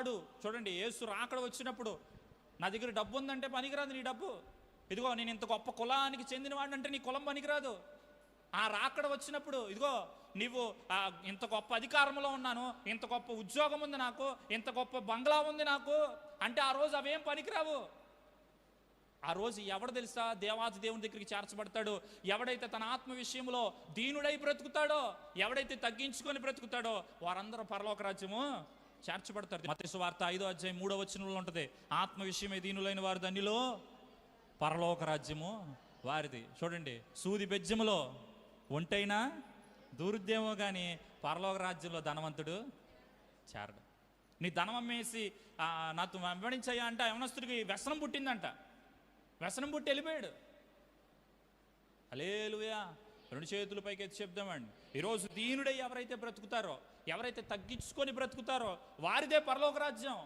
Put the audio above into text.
వాడు చూడండి యేసు రాకడ వచ్చినప్పుడు నా దగ్గర డబ్బు ఉందంటే పనికిరాదు నీ డబ్బు. ఇదిగో నేను ఇంత గొప్ప కులానికి చెందినవాడిని అంటే నీ కులం పనికిరాదు. ఆ రాకడ వచ్చినప్పుడు ఇదిగో నీవు ఇంత గొప్ప అధికారంలో ఉన్నాను ఇంత గొప్ప ఉద్యోగం ఉంది నాకు ఇంత గొప్ప బంగ్లా ఉంది నాకు అంటే ఆ రోజు అవేం పనికిరావు? ఆ రోజు ఎవడు తెలుసా? దేవాది దేవుని దగ్గరికి చేర్చబడతాడు. ఎవడైతే తన ఆత్మ విషయంలో దీనుడై బ్రతుకుతాడో ఎవడైతే తగ్గించుకొని బ్రతుకుతాడో వారందరూ పరలోక రాజ్యము చేర్చబడతారు. మత వార్త ఐదో అధ్యాయం మూడో వచనంలో ఉంటుంది. ఆత్మ విషయమే దీనులైన వారు దానిలో పరలోక రాజ్యము వారిది. చూడండి సూది బెజ్జములో ఒంటైనా దూరుద్యమో కానీ పరలోక రాజ్యంలో ధనవంతుడు చేరడు. నీ ధనం అమ్మేసి ఆ, నాతో వెంబడించయ్యా అంటే యవనస్తుడికి వ్యసనం పుట్టిందంట. వ్యసనం పుట్టి వెళ్ళిపోయాడు. అలేలుయా రెండు చేతుల పైకి ఎత్తి చెప్దామండి. ఈరోజు దీనుడై ఎవరైతే బ్రతుకుతారో ఎవరైతే తగ్గించుకొని బ్రతుకుతారో వారిదే పరలోక రాజ్యం.